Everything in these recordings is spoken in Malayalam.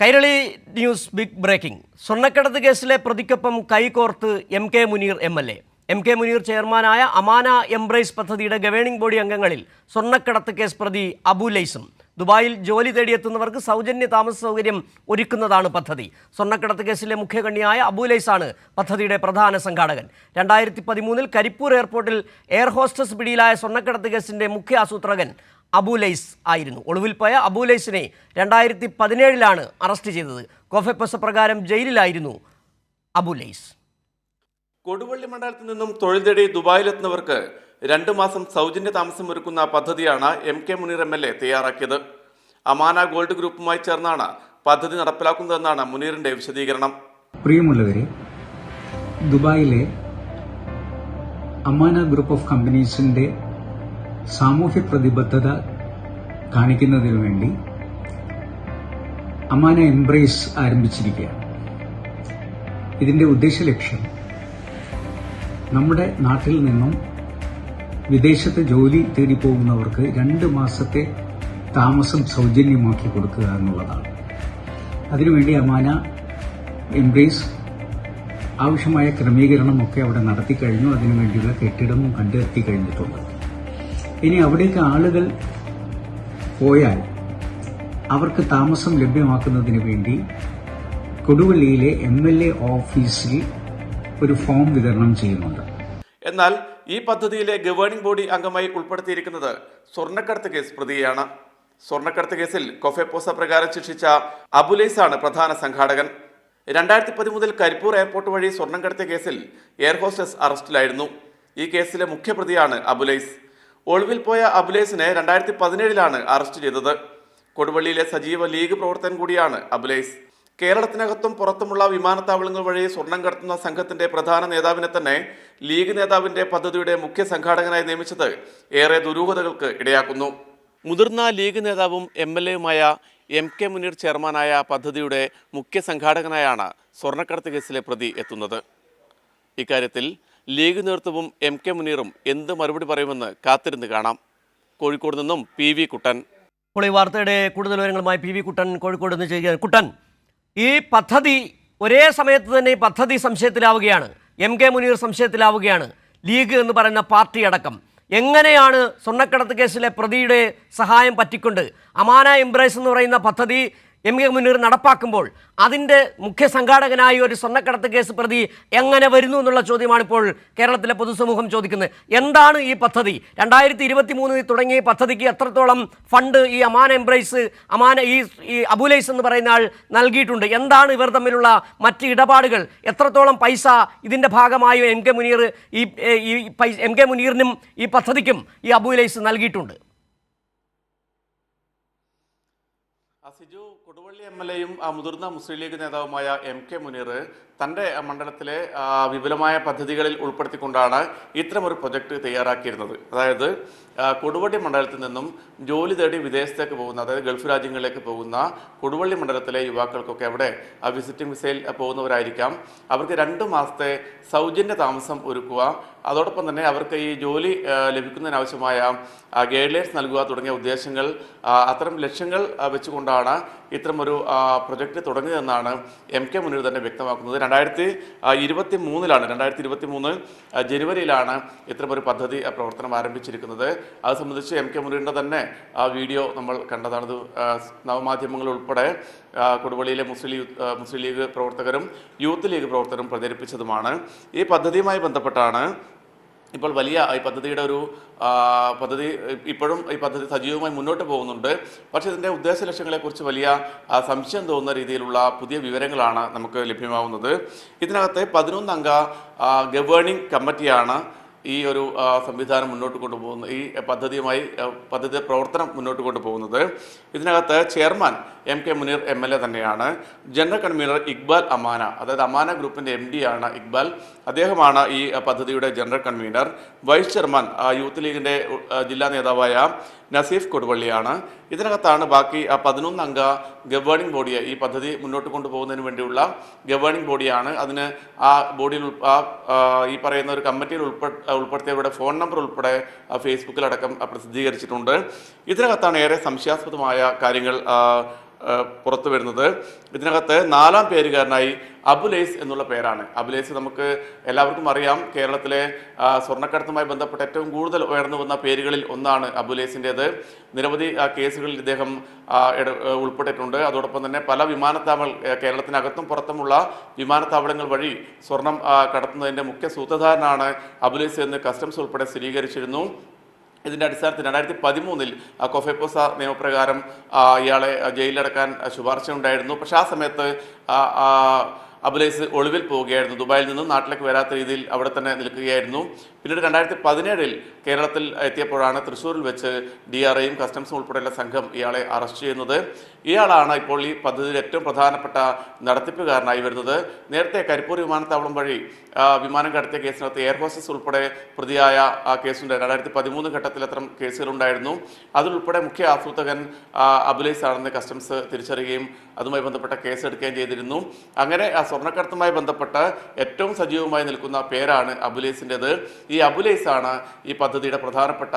Kairali news big breaking. സ്വർണക്കടത്ത് കേസിലെ പ്രതിക്കൊപ്പം കൈകോർത്ത് M K Muneer M L A. M K Muneer ചെയർമാനായ അമാന എംബ്രൈസ് പദ്ധതിയുടെ ഗവേണിംഗ് ബോഡി അംഗങ്ങളിൽ സ്വർണക്കടത്ത് കേസ് പ്രതി അബുലൈസും ദുബായിൽ ജോലി തേടിയെത്തുന്നവർക്ക് സൗജന്യ താമസ സൗകര്യം ഒരുക്കുന്നതാണ് പദ്ധതി. സ്വർണക്കടത്ത് കേസിലെ മുഖ്യകണ്ണിയായ അബു ലൈസാണ് പദ്ധതിയുടെ പ്രധാന സംഘാടകൻ. രണ്ടായിരത്തി പതിമൂന്നിൽ കരിപ്പൂർ എയർപോർട്ടിൽ എയർ ഹോസ്റ്റസ് പിടിയിലായ സ്വർണക്കടത്ത് കേസിന്റെ മുഖ്യ ആസൂത്രകൻ അബുലൈസ് ആയിരുന്നു. ഒളിവിൽ പോയ അബുലൈസിനെ രണ്ടായിരത്തി പതിനേഴിലാണ് അറസ്റ്റ് ചെയ്തത്. കോഫെപ്പസ പ്രകാരം ജയിലിലായിരുന്നു അബുലൈസ് കൊടുവള്ളി മണ്ഡലത്തിൽ നിന്നും തൊഴിൽ തേടി ദുബായിലെത്തുന്നവർക്ക് രണ്ടു മാസം സൗജന്യ താമസം ഒരുക്കുന്ന പദ്ധതിയാണ് M K Muneer M L A തയ്യാറാക്കിയത്. അമാന ഗോൾഡ് ഗ്രൂപ്പുമായി ചേർന്നാണ് പദ്ധതി നടപ്പിലാക്കുന്നതെന്നാണ് മുനീറിന്റെ വിശദീകരണം. പ്രിയമുള്ളവരെ ദുബായിലെ അമാന ഗ്രൂപ്പ് ഓഫ് കമ്പനീസിന്റെ സാമൂഹ്യ പ്രതിബദ്ധത കാണിക്കുന്നതിനു വേണ്ടി അമാന എംബ്രേസ് ആരംഭിച്ചിരിക്കുകയാണ്. ഇതിന്റെ ഉദ്ദേശ ലക്ഷ്യം നമ്മുടെ നാട്ടിൽ നിന്നും വിദേശത്ത് ജോലി തേടി പോകുന്നവർക്ക് രണ്ട് മാസത്തെ താമസം സൗജന്യമാക്കി കൊടുക്കുക എന്നുള്ളതാണ്. അതിനുവേണ്ടി അമാന എംബ്രേസ് ആവശ്യമായ ക്രമീകരണമൊക്കെ അവിടെ നടത്തി കഴിഞ്ഞു അതിനുവേണ്ടിയുള്ള കെട്ടിടവും കണ്ടെത്തി കഴിഞ്ഞിട്ടുണ്ട്. ഇനി അവിടേക്ക് ആളുകൾ പോയാൽ അവർക്ക് താമസം ലഭ്യമാക്കുന്നതിന് വേണ്ടി കൊടുവള്ളിയിലെ എം എൽ എ ഓഫീസിൽ ഒരു ഫോം വിതരണം ചെയ്യുന്നുണ്ട്. എന്നാൽ ഈ പദ്ധതിയിലെ ഗവേണിംഗ് ബോഡി അംഗമായി ഉൾപ്പെടുത്തിയിരിക്കുന്നത് സ്വർണക്കടത്ത് കേസ് പ്രതിയാണ് സ്വർണക്കടത്ത് കേസിൽ കൊഫെപ്പോസ പ്രകാരം ശിക്ഷിച്ച അബുലൈസ് ആണ് പ്രധാന സംഘാടകൻ. രണ്ടായിരത്തി പതിമൂന്നിൽ കരിപ്പൂർ എയർപോർട്ട് വഴി സ്വർണം കടത്തിയ കേസിൽ എയർ ഹോസ്റ്റസ് അറസ്റ്റിലായിരുന്നു. ഈ കേസിലെ മുഖ്യപ്രതിയാണ് അബുലൈസ്. ഒളിവിൽ പോയ അബുലേസിനെ രണ്ടായിരത്തി പതിനേഴിലാണ് അറസ്റ്റ് ചെയ്തത്. കൊടുവള്ളിയിലെ സജീവ ലീഗ് പ്രവർത്തകൻ കൂടിയാണ് അബുലേസ് കേരളത്തിനകത്തും പുറത്തുമുള്ള വിമാനത്താവളങ്ങൾ വഴി സ്വർണം കടത്തുന്ന സംഘത്തിന്റെ പ്രധാന നേതാവിനെ തന്നെ ലീഗ് നേതാവിന്റെ പദ്ധതിയുടെ മുഖ്യ സംഘാടകനായി നിയമിച്ചത് ഏറെ ദുരൂഹതകൾക്ക് ഇടയാക്കുന്നു. മുതിർന്ന ലീഗ് നേതാവും എം എൽ എയുമായ എം കെ മുനീർ ചെയർമാനായ പദ്ധതിയുടെ മുഖ്യ സംഘാടകനായാണ് സ്വർണക്കടത്ത് കേസിലെ പ്രതി എത്തുന്നത്. ഇക്കാര്യത്തിൽ ലീഗ് നേതൃത്വവും എം കെ മുനീറും എന്ത് മറുപടി പറയുമെന്ന് കാത്തിരുന്ന് കാണാം. കോഴിക്കോട് നിന്നും പി വി കുട്ടൻ. ഇപ്പോൾ ഈ വാർത്തയുടെ കൂടുതൽ വിവരങ്ങളുമായി പി വി കുട്ടൻ കോഴിക്കോട് നിന്ന് ചെയ്യുകയാണ്. കുട്ടൻ ഈ പദ്ധതി ഒരേ സമയത്ത് തന്നെ ഈ പദ്ധതി സംശയത്തിലാവുകയാണ്. എം കെ മുനീർ സംശയത്തിലാവുകയാണ്. ലീഗ് എന്ന് പറയുന്ന പാർട്ടി അടക്കം. എങ്ങനെയാണ് സ്വർണക്കടത്ത് കേസിലെ പ്രതിയുടെ സഹായം പറ്റിക്കൊണ്ട് അമാന എംബ്രൈസ് എന്ന് പറയുന്ന പദ്ധതി എം കെ മുനീർ നടപ്പാക്കുമ്പോൾ അതിന്റെ മുഖ്യ സംഘാടകനായി ഒരു സ്വർണക്കടത്ത് കേസ് പ്രതി എങ്ങനെ വരുന്നു എന്നുള്ള ചോദ്യമാണ് ഇപ്പോൾ കേരളത്തിലെ പൊതുസമൂഹം ചോദിക്കുന്നത്. എന്താണ് ഈ പദ്ധതി? രണ്ടായിരത്തി ഇരുപത്തി മൂന്നിൽ തുടങ്ങിയ പദ്ധതിക്ക് എത്രത്തോളം ഫണ്ട് ഈ അമാൻ എംബ്രൈസ് അമാന ഈ ഈ അബുലൈസ് എന്ന് പറയുന്ന ആൾ നൽകിയിട്ടുണ്ട്? എന്താണ് ഇവർ തമ്മിലുള്ള മറ്റ് ഇടപാടുകൾ? എത്രത്തോളം പൈസ ഇതിന്റെ ഭാഗമായി എം കെ മുനീർ ഈ എം കെ മുനീറിനും ഈ പദ്ധതിക്കും ഈ അബുലൈസ് നൽകിയിട്ടുണ്ട്? കൊടുവള്ളി എം എൽ എയും മുതിർന്ന മുസ്ലിം ലീഗ് നേതാവുമായ എം കെ മുനീർ തന്റെ മണ്ഡലത്തിലെ വിപുലമായ പദ്ധതികളിൽ ഉൾപ്പെടുത്തിക്കൊണ്ടാണ് ഇത്തരമൊരു പ്രൊജക്ട് തയ്യാറാക്കിയിരുന്നത്. അതായത് കൊടുവള്ളി മണ്ഡലത്തിൽ നിന്നും ജോലി തേടി വിദേശത്തേക്ക് പോകുന്ന അതായത് ഗൾഫ് രാജ്യങ്ങളിലേക്ക് പോകുന്ന കൊടുവള്ളി മണ്ഡലത്തിലെ യുവാക്കൾക്കൊക്കെ അവിടെ വിസിറ്റിംഗ് വിസയിൽ പോകുന്നവരായിരിക്കാം. അവർക്ക് രണ്ട് മാസത്തെ സൗജന്യ താമസം ഒരുക്കുക. അതോടൊപ്പം തന്നെ അവർക്ക് ഈ ജോലി ലഭിക്കുന്നതിനാവശ്യമായ ഗൈഡ് ലൈൻസ് നൽകുക തുടങ്ങിയ ഉദ്ദേശങ്ങൾ അത്തരം ലക്ഷ്യങ്ങൾ വെച്ചുകൊണ്ടാണ് ഇത്തരമൊരു പ്രൊജക്റ്റ് തുടങ്ങിയതെന്നാണ് എം കെ മുനീർ തന്നെ വ്യക്തമാക്കുന്നത്. രണ്ടായിരത്തി ഇരുപത്തി മൂന്നിലാണ് രണ്ടായിരത്തി ഇരുപത്തി മൂന്ന് ജനുവരിയിലാണ് ഇത്തരമൊരു പദ്ധതി പ്രവർത്തനം ആരംഭിച്ചിരിക്കുന്നത്. അത് സംബന്ധിച്ച് എം കെ മുനീറിന്റെ തന്നെ ആ വീഡിയോ നമ്മൾ കണ്ടതാണ്. നവമാധ്യമങ്ങൾ ഉൾപ്പെടെ കൊടുവള്ളിയിലെ മുസ്ലിം മുസ്ലിം ലീഗ് പ്രവർത്തകരും യൂത്ത് ലീഗ് പ്രവർത്തകരും പ്രചരിപ്പിച്ചതുമാണ്. ഈ പദ്ധതിയുമായി ബന്ധപ്പെട്ടാണ് ഇപ്പോൾ വലിയ ഈ പദ്ധതിയുടെ ഒരു പദ്ധതി ഇപ്പോഴും ഈ പദ്ധതി സജീവമായി മുന്നോട്ട് പോകുന്നുണ്ട്. പക്ഷേ ഇതിന്റെ ഉദ്ദേശ ലക്ഷ്യങ്ങളെക്കുറിച്ച് വലിയ സംശയം തോന്നുന്ന രീതിയിലുള്ള പുതിയ വിവരങ്ങളാണ് നമുക്ക് ലഭ്യമാവുന്നത്. ഇതിനകത്ത് പതിനൊന്നംഗ ഗവേണിംഗ് കമ്മിറ്റിയാണ് ഈ ഒരു സംവിധാനം മുന്നോട്ട് കൊണ്ടുപോകുന്ന ഈ പദ്ധതിയുമായി പദ്ധതി പ്രവർത്തനം മുന്നോട്ട് കൊണ്ടുപോകുന്നത്. ഇതിനകത്ത് chairman M K Muneer M L A തന്നെയാണ്. ജനറൽ കൺവീനർ ഇക്ബാൽ അമാന അതായത് അമാന ഗ്രൂപ്പിന്റെ എം ഡി ആണ് ഇക്ബാൽ. അദ്ദേഹമാണ് ഈ പദ്ധതിയുടെ general convener. Vice chairman youth ലീഗിന്റെ ജില്ലാ നേതാവായ നസീഫ് കൊടുവള്ളിയാണ്. ഇതിനകത്താണ് ബാക്കി ആ പതിനൊന്ന് അംഗ ഗവേണിംഗ് ബോഡിയെ ഈ പദ്ധതി മുന്നോട്ട് കൊണ്ടുപോകുന്നതിന് വേണ്ടിയുള്ള ഗവേണിംഗ് ബോഡിയാണ്. അതിന് ആ ബോഡിയിൽ ഈ പറയുന്ന ഒരു കമ്മിറ്റിയിൽ ഉൾപ്പെ ഉൾപ്പെടുത്തിയവരുടെ ഫോൺ നമ്പർ ഉൾപ്പെടെ ഫേസ്ബുക്കിലടക്കം പ്രസിദ്ധീകരിച്ചിട്ടുണ്ട്. ഇതിനകത്താണ് ഏറെ സംശയാസ്പദമായ കാര്യങ്ങൾ പുറത്തു വരുന്നത്. ഇതിനകത്ത് നാലാം പേരുകാരനായി അബുലേസ് എന്നുള്ള പേരാണ്. അബുലേസ് നമുക്ക് എല്ലാവർക്കും അറിയാം. കേരളത്തിലെ സ്വർണക്കടത്തുമായി ബന്ധപ്പെട്ട് ഏറ്റവും കൂടുതൽ ഉയർന്നു വന്ന പേരുകളിൽ ഒന്നാണ് അബുലേസിന്റേത്. നിരവധി കേസുകളിൽ ഇദ്ദേഹം ഉൾപ്പെട്ടിട്ടുണ്ട്. അതോടൊപ്പം തന്നെ പല വിമാനത്താവള കേരളത്തിനകത്തും പുറത്തുമുള്ള വിമാനത്താവളങ്ങൾ വഴി സ്വർണം കടത്തുന്നതിന്റെ മുഖ്യ സൂത്രധാരനാണ് അബുലേസ് എന്ന് കസ്റ്റംസ് ഉൾപ്പെടെ സ്ഥിരീകരിച്ചിരുന്നു. ഇതിന്റെ അടിസ്ഥാനത്തിൽ രണ്ടായിരത്തി പതിമൂന്നിൽ കൊഫെപ്പോസ നിയമപ്രകാരം ഇയാളെ ജയിലിലടക്കാൻ ശുപാർശ ഉണ്ടായിരുന്നു പക്ഷെ ആ സമയത്ത് അബുലൈസ് ഒളിവിൽ പോവുകയായിരുന്നു. ദുബായിൽ നിന്നും നാട്ടിലേക്ക് വരാത്ത രീതിയിൽ അവിടെ തന്നെ നിൽക്കുകയായിരുന്നു. പിന്നീട് രണ്ടായിരത്തി പതിനേഴിൽ കേരളത്തിൽ എത്തിയപ്പോഴാണ് തൃശ്ശൂരിൽ വെച്ച് ഡി ആർ ഐയും കസ്റ്റംസും ഉൾപ്പെടെയുള്ള സംഘം ഇയാളെ അറസ്റ്റ് ചെയ്യുന്നത്. ഇയാളാണ് ഇപ്പോൾ ഈ പദ്ധതിയിൽ ഏറ്റവും പ്രധാനപ്പെട്ട നടത്തിപ്പുകാരനായി വരുന്നത്. നേരത്തെ കരിപ്പൂർ വിമാനത്താവളം വഴി വിമാനം കടത്തിയ കേസിനകത്ത് എയർ ഹോസ്റ്റസ് ഉൾപ്പെടെ പ്രതിയായ ആ കേസുണ്ട്. രണ്ടായിരത്തി പതിമൂന്ന് ഘട്ടത്തിൽ അത്തരം കേസുകളുണ്ടായിരുന്നു. അതിലുൾപ്പെടെ മുഖ്യ ആസൂത്രകൻ അബുലൈസ് ആണെന്ന് കസ്റ്റംസ് തിരിച്ചറിയുകയും അതുമായി ബന്ധപ്പെട്ട കേസ് എടുക്കുകയും ചെയ്തിരുന്നു. അങ്ങനെ ആ സ്വർണക്കടത്തുമായി ബന്ധപ്പെട്ട് ഏറ്റവും സജീവമായി നിൽക്കുന്ന പേരാണ് അബുലൈസിന്റെത്. ഈ അബുലൈസ് ആണ് ഈ പദ്ധതിയുടെ പ്രധാനപ്പെട്ട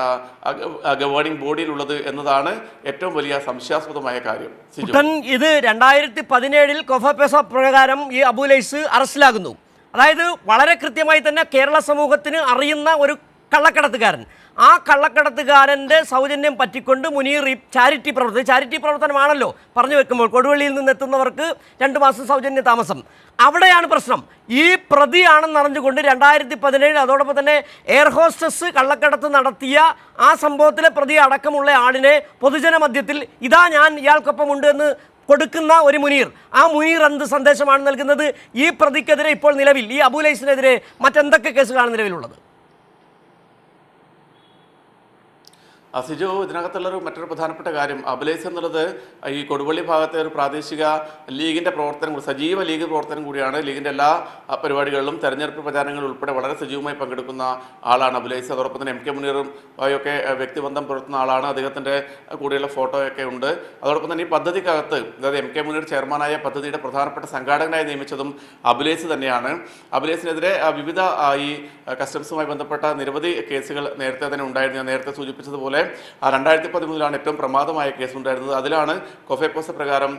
ഗവേണിംഗ് ബോഡിയിലുള്ളത് എന്നതാണ് ഏറ്റവും വലിയ സംശയാസ്പദമായ കാര്യം. കുട്ടൻ ഇത് രണ്ടായിരത്തി പതിനേഴിൽ കൊഫപെസ പ്രകാരം ഈ അബുലൈസ് അറസ്റ്റിലാകുന്നു. അതായത് വളരെ കൃത്യമായി തന്നെ കേരള സമൂഹത്തിന് അറിയുന്ന ഒരു കള്ളക്കടത്തുകാരൻ. ആ കള്ളക്കടത്തുകാരന്റെ സൗജന്യം പറ്റിക്കൊണ്ട് മുനീർ ഈ ചാരിറ്റി പ്രവർത്തനം ചാരിറ്റി പ്രവർത്തനമാണല്ലോ പറഞ്ഞു വെക്കുമ്പോൾ. കൊടുവള്ളിയിൽ നിന്ന് എത്തുന്നവർക്ക് രണ്ട് മാസം സൗജന്യ താമസം. അവിടെയാണ് പ്രശ്നം. ഈ പ്രതിയാണെന്ന് അറിഞ്ഞുകൊണ്ട് രണ്ടായിരത്തി പതിനേഴ് അതോടൊപ്പം തന്നെ എയർ ഹോസ്റ്റസ് കള്ളക്കടത്ത് നടത്തിയ ആ സംഭവത്തിലെ പ്രതി അടക്കമുള്ള ആളിനെ പൊതുജന മധ്യത്തിൽ ഇതാ ഞാൻ ഇയാൾക്കൊപ്പമുണ്ട് എന്ന് കൊടുക്കുന്ന ഒരു മുനീർ. ആ മുനീർ എന്ത് സന്ദേശമാണ് നൽകുന്നത്? ഈ പ്രതിക്കെതിരെ ഇപ്പോൾ നിലവിൽ ഈ അബുലൈസിനെതിരെ മറ്റെന്തൊക്കെ കേസുകളാണ് നിലവിലുള്ളത്? അസിജു ഇതിനകത്തുള്ളൊരു മറ്റൊരു പ്രധാനപ്പെട്ട കാര്യം. അബുലേസ് എന്നുള്ളത് ഈ കൊടുവള്ളി ഭാഗത്തെ ഒരു പ്രാദേശിക ലീഗിന്റെ പ്രവർത്തനം സജീവ ലീഗ് പ്രവർത്തനം കൂടിയാണ്. ലീഗിന്റെ എല്ലാ പരിപാടികളിലും തെരഞ്ഞെടുപ്പ് പ്രചാരണങ്ങളിൽ ഉൾപ്പെടെ വളരെ സജീവമായി പങ്കെടുക്കുന്ന ആളാണ് അബുലേസ്. അതോടൊപ്പം തന്നെ എം കെ മുനീറും ഒക്കെ വ്യക്തിബന്ധം പുലർത്തുന്ന ആളാണ്. അദ്ദേഹത്തിന്റെ കൂടെയുള്ള ഫോട്ടോയൊക്കെ ഉണ്ട്. അതോടൊപ്പം തന്നെ ഈ പദ്ധതിക്കകത്ത് അതായത് എം കെ മുനീർ ചെയർമാനായ പദ്ധതിയുടെ പ്രധാനപ്പെട്ട സംഘാടകനായി നിയമിച്ചതും അബുലേസ് തന്നെയാണ്. അബുലേസിനെതിരെ വിവിധ ഈ കസ്റ്റംസുമായി ബന്ധപ്പെട്ട നിരവധി കേസുകൾ നേരത്തെ തന്നെ ഉണ്ടായിരുന്നു. നേരത്തെ സൂചിപ്പിച്ചതുപോലെ ആ രണ്ടായിരത്തി പതിമൂന്നിലാണ് ഏറ്റവും പ്രമാദമായ കേസ് ഉണ്ടായിരുന്നത്. അതിലാണ് കൊഫേപ്പോസ് പ്രകാരം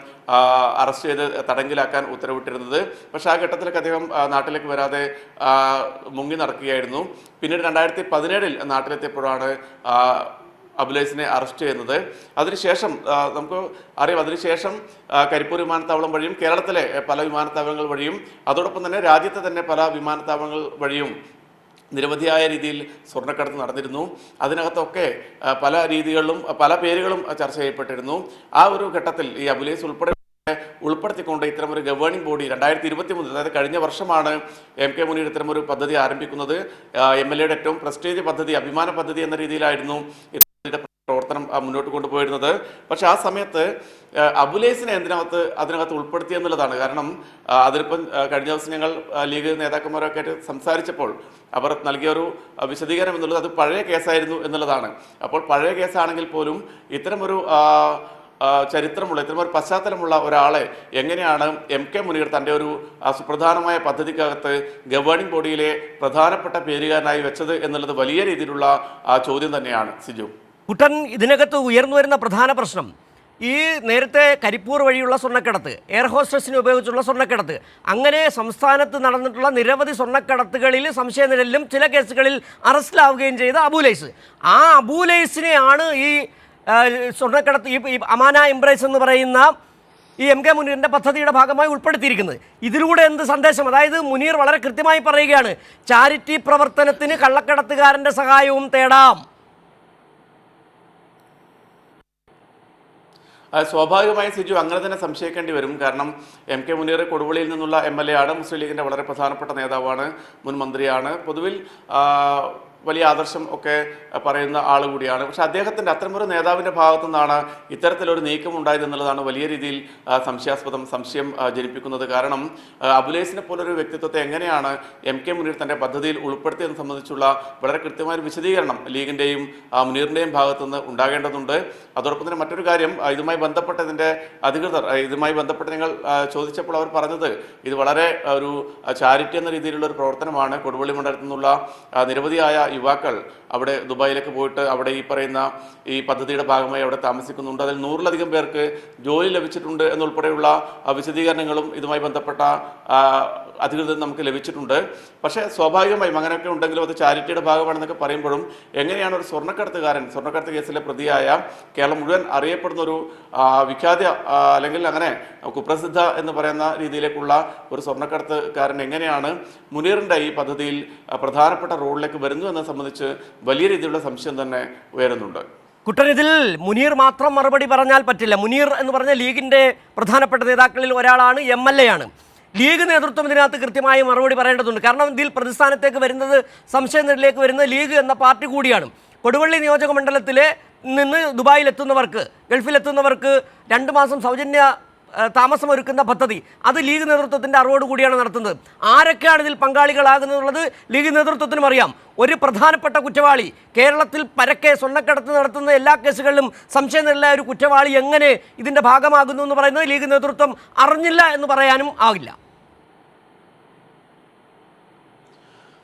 അറസ്റ്റ് ചെയ്ത് തടങ്കിലാക്കാൻ ഉത്തരവിട്ടിരുന്നത്. പക്ഷെ ആ ഘട്ടത്തിലൊക്കെ അദ്ദേഹം നാട്ടിലേക്ക് വരാതെ മുങ്ങി നടക്കുകയായിരുന്നു. പിന്നീട് രണ്ടായിരത്തി പതിനേഴിൽ നാട്ടിലെത്തിയപ്പോഴാണ് അബുലേസിനെ അറസ്റ്റ് ചെയ്യുന്നത്. അതിനുശേഷം നമുക്ക് അറിയാം അതിനുശേഷം കരിപ്പൂർ വിമാനത്താവളം വഴിയും കേരളത്തിലെ പല വിമാനത്താവളങ്ങൾ വഴിയും അതോടൊപ്പം തന്നെ രാജ്യത്തെ തന്നെ പല വിമാനത്താവളങ്ങൾ വഴിയും നിരവധിയായ രീതിയിൽ സ്വർണക്കടത്ത് നടന്നിരുന്നു. അതിനകത്തൊക്കെ പല രീതികളിലും പല പേരുകളും ചർച്ച ചെയ്യപ്പെട്ടിരുന്നു. ആ ഒരു ഘട്ടത്തിൽ ഈ അബുലേസ് ഉൾപ്പെടെ ഉൾപ്പെടുത്തിക്കൊണ്ട് ഇത്തരമൊരു ഗവേണിംഗ് ബോഡി രണ്ടായിരത്തി ഇരുപത്തി മൂന്നിൽ അതായത് കഴിഞ്ഞ വർഷമാണ് എം കെ മുനീർ ഇത്തരമൊരു പദ്ധതി ആരംഭിക്കുന്നത്. എം എൽ എയുടെ ഏറ്റവും പ്രസ്റ്റേജ് പദ്ധതി അഭിമാന പദ്ധതി എന്ന രീതിയിലായിരുന്നു പ്രവർത്തനം മുന്നോട്ട് കൊണ്ടുപോയിരുന്നത്. പക്ഷെ ആ സമയത്ത് അബുലേസിനെ എന്തിനകത്ത് അതിനകത്ത് ഉൾപ്പെടുത്തി എന്നുള്ളതാണ്. കാരണം അതിലിപ്പം കഴിഞ്ഞ ദിവസം ഞങ്ങൾ ലീഗ് നേതാക്കന്മാരൊക്കെ ആയിട്ട് സംസാരിച്ചപ്പോൾ അവർ നൽകിയ ഒരു വിശദീകരണം എന്നുള്ളത് അത് പഴയ കേസായിരുന്നു എന്നുള്ളതാണ്. അപ്പോൾ പഴയ കേസാണെങ്കിൽ പോലും ഇത്തരമൊരു ചരിത്രമുള്ള ഇത്തരം ഒരു പശ്ചാത്തലമുള്ള ഒരാളെ എങ്ങനെയാണ് എം കെ മുനീർ തന്റെ ഒരു സുപ്രധാനമായ പദ്ധതിക്കകത്ത് ഗവേണിംഗ് ബോഡിയിലെ പ്രധാനപ്പെട്ട പേരുകാരനായി വെച്ചത് എന്നുള്ളത് വലിയ രീതിയിലുള്ള ചോദ്യം തന്നെയാണ്. സിജു. കുട്ടൻ ഇതിനകത്ത് ഉയർന്നു വരുന്ന പ്രധാന പ്രശ്നം ഈ നേരത്തെ കരിപ്പൂർ വഴിയുള്ള സ്വർണക്കടത്ത് എയർ ഹോസ്റ്റസിന് ഉപയോഗിച്ചുള്ള സ്വർണക്കടത്ത് അങ്ങനെ സംസ്ഥാനത്ത് നടന്നിട്ടുള്ള നിരവധി സ്വർണക്കടത്തുകളിൽ സംശയനിഴലിലും ചില കേസുകളിൽ അറസ്റ്റിലാവുകയും ചെയ്ത അബൂലൈസ്. ആ അബൂലൈസിനെയാണ് ഈ സ്വർണക്കടത്ത് ഈ അമാന എംബ്രൈസ് എന്ന് പറയുന്ന ഈ എം കെ മുനീറിന്റെ പദ്ധതിയുടെ ഭാഗമായി ഉൾപ്പെടുത്തിയിരിക്കുന്നത്. ഇതിലൂടെ എന്ത് സന്ദേശം? അതായത് മുനീർ വളരെ കൃത്യമായി പറയുകയാണ് ചാരിറ്റി പ്രവർത്തനത്തിന് കള്ളക്കടത്തുകാരന്റെ സഹായവും തേടാം ആ, സ്വാഭാവികമായും സിജു അങ്ങനെ തന്നെ സംശയിക്കേണ്ടി വരും. കാരണം എം കെ മുനീർ കൊടുവള്ളിയിൽ നിന്നുള്ള എം എൽ എ ആണ്. മുസ്ലിം ലീഗിന്റെ വളരെ പ്രധാനപ്പെട്ട നേതാവാണ് മുൻ മന്ത്രിയാണ്. പൊതുവിൽ വലിയ ആദർശം ഒക്കെ പറയുന്ന ആൾ കൂടിയാണ്. പക്ഷെ അദ്ദേഹത്തിന്റെ അത്തരമൊരു നേതാവിന്റെ ഭാഗത്തു നിന്നാണ് ഇത്തരത്തിലൊരു നീക്കം ഉണ്ടായത് എന്നുള്ളതാണ് വലിയ രീതിയിൽ സംശയാസ്പദം സംശയം ജനിപ്പിക്കുന്നത്. കാരണം അബുലേസിനെ പോലൊരു വ്യക്തിത്വത്തെ എങ്ങനെയാണ് എം കെ മുനീർ തന്റെ പദ്ധതിയിൽ ഉൾപ്പെടുത്തിയതെന്ന് സംബന്ധിച്ചുള്ള വളരെ കൃത്യമായ ഒരു വിശദീകരണം ലീഗിന്റെയും മുനീറിന്റെയും ഭാഗത്തു നിന്ന് ഉണ്ടാകേണ്ടതുണ്ട്. അതോടൊപ്പം തന്നെ മറ്റൊരു കാര്യം ഇതുമായി ബന്ധപ്പെട്ട ഇതിന്റെ അധികൃതർ ഇതുമായി ബന്ധപ്പെട്ട് നിങ്ങൾ ചോദിച്ചപ്പോൾ അവർ പറഞ്ഞത് ഇത് വളരെ ഒരു ചാരിറ്റി എന്ന രീതിയിലുള്ള ഒരു പ്രവർത്തനമാണ്. കൊടുവള്ളി മണ്ഡലത്തിൽ നിന്നുള്ള നിരവധിയായ യുവാക്കൾ അവിടെ ദുബായിലേക്ക് പോയിട്ട് അവിടെ ഈ പറയുന്ന ഈ പദ്ധതിയുടെ ഭാഗമായി അവിടെ താമസിക്കുന്നുണ്ട്. അതിൽ നൂറിലധികം പേർക്ക് ജോലി ലഭിച്ചിട്ടുണ്ട് എന്നുൾപ്പെടെയുള്ള വിശദീകരണങ്ങളും ഇതുമായി ബന്ധപ്പെട്ട അധികൃതർ നമുക്ക് ലഭിച്ചിട്ടുണ്ട്. പക്ഷേ സ്വാഭാവികമായും അങ്ങനെയൊക്കെ ഉണ്ടെങ്കിലും അത് ചാരിറ്റിയുടെ ഭാഗമാണെന്നൊക്കെ പറയുമ്പോഴും എങ്ങനെയാണ് ഒരു സ്വർണക്കടത്തുകാരൻ സ്വർണക്കടത്ത് കേസിലെ പ്രതിയായ കേരളം മുഴുവൻ അറിയപ്പെടുന്ന ഒരു വിഖ്യാത അല്ലെങ്കിൽ അങ്ങനെ കുപ്രസിദ്ധ എന്ന് പറയുന്ന രീതിയിലേക്കുള്ള ഒരു സ്വർണക്കടത്തുകാരൻ എങ്ങനെയാണ് മുനീറിന്റെ ഈ പദ്ധതിയിൽ പ്രധാനപ്പെട്ട റോളിലേക്ക് വരുന്നു എന്നത് സംബന്ധിച്ച് വലിയ രീതിയിലുള്ള സംശയം തന്നെ ഉയരുന്നുണ്ട്. കുട്ടൻ ഇതിൽ മുനീർ മാത്രം മറുപടി പറഞ്ഞാൽ പറ്റില്ല. മുനീർ എന്ന് പറഞ്ഞ ലീഗിന്റെ പ്രധാനപ്പെട്ട നേതാക്കളിൽ ഒരാളാണ് എം എൽ എ ആണ്. ലീഗ് നേതൃത്വം ഇതിനകത്ത് കൃത്യമായി മറുപടി പറയേണ്ടതുണ്ട്. കാരണം ഇതിൽ പ്രതിസ്ഥാനത്തേക്ക് വരുന്നത് സംശയനിലയിലേക്ക് വരുന്നത് ലീഗ് എന്ന പാർട്ടി കൂടിയാണ്. കൊടുവള്ളി നിയോജക മണ്ഡലത്തിലെ നിന്ന് ദുബായിൽ എത്തുന്നവർക്ക് ഗൾഫിലെത്തുന്നവർക്ക് രണ്ട് മാസം സൗജന്യ താമസമൊരുക്കുന്ന പദ്ധതി. അത് ലീഗ് നേതൃത്വത്തിന്റെ അറിവോട് കൂടിയാണ് നടത്തുന്നത്. ആരൊക്കെയാണ് ഇതിൽ പങ്കാളികളാകുന്നതെന്നുള്ളത് ലീഗ് നേതൃത്വത്തിനും അറിയാം. ഒരു പ്രധാനപ്പെട്ട കുറ്റവാളി കേരളത്തിൽ പരക്കെ സ്വർണക്കടത്ത് നടത്തുന്ന എല്ലാ കേസുകളിലും സംശയമില്ല ഒരു കുറ്റവാളി എങ്ങനെ ഇതിന്റെ ഭാഗമാകുന്നു എന്ന് പറയുന്നത് ലീഗ് നേതൃത്വം അറിഞ്ഞില്ല എന്ന് പറയാനും ആകില്ല ആ,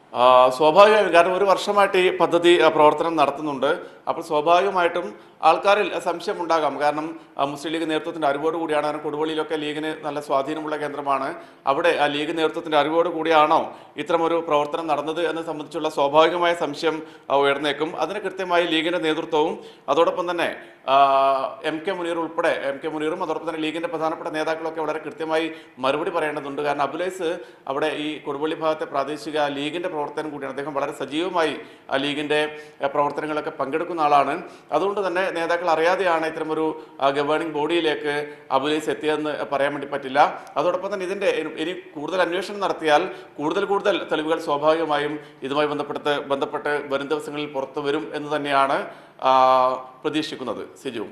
സ്വാഭാവികമായും കാരണം ഒരു വർഷമായിട്ട് ഈ പദ്ധതി പ്രവർത്തനം നടത്തുന്നുണ്ട്. അപ്പോൾ സ്വാഭാവികമായിട്ടും ആൾക്കാരിൽ സംശയം ഉണ്ടാകാം കാരണം മുസ്ലിം ലീഗ് നേതൃത്വത്തിന്റെ അറിവോട് കൂടിയാണ്. കാരണം കൊടുവള്ളിയിലൊക്കെ ലീഗിന് നല്ല സ്വാധീനമുള്ള കേന്ദ്രമാണ്. അവിടെ ആ ലീഗ് നേതൃത്വത്തിന്റെ അറിവോട് കൂടിയാണോ ഇത്തരമൊരു പ്രവർത്തനം നടന്നത് എന്നെ സംബന്ധിച്ചുള്ള സ്വാഭാവികമായ സംശയം ഉയർന്നേക്കും. അതിന് കൃത്യമായി ലീഗിന്റെ നേതൃത്വവും അതോടൊപ്പം തന്നെ എം കെ മുനീർ ഉൾപ്പെടെ എം കെ മുനീറും അതോടൊപ്പം തന്നെ ലീഗിന്റെ പ്രധാനപ്പെട്ട നേതാക്കളൊക്കെ വളരെ കൃത്യമായി മറുപടി പറയേണ്ടതുണ്ട്. കാരണം അബുലൈസ് അവിടെ ഈ കൊടുവള്ളി ഭാഗത്തെ പ്രാദേശിക ലീഗിന്റെ പ്രവർത്തനം കൂടിയാണ്. അദ്ദേഹം വളരെ സജീവമായി ആ ലീഗിന്റെ ആ, പ്രവർത്തനങ്ങളൊക്കെ പങ്കെടുക്കുന്ന ആളാണ്. അതുകൊണ്ട് തന്നെ നേതാക്കൾ അറിയാതെയാണ് ഇത്തരമൊരു ഗവേണിംഗ് ബോഡിയിലേക്ക് അബുലൈസ് എത്തിയതെന്ന് പറയാൻ വേണ്ടി പറ്റില്ല. അതോടൊപ്പം തന്നെ ഇതിന്റെ ഇനി- കൂടുതൽ അന്വേഷണം നടത്തിയാൽ കൂടുതൽ കൂടുതൽ തെളിവുകൾ സ്വാഭാവികമായും ഇതുമായി ബന്ധപ്പെട്ട് ബന്ധപ്പെട്ട് വരും ദിവസങ്ങളിൽ പുറത്തു വരും എന്ന് തന്നെയാണ് പ്രതീക്ഷിക്കുന്നത്. സിജു.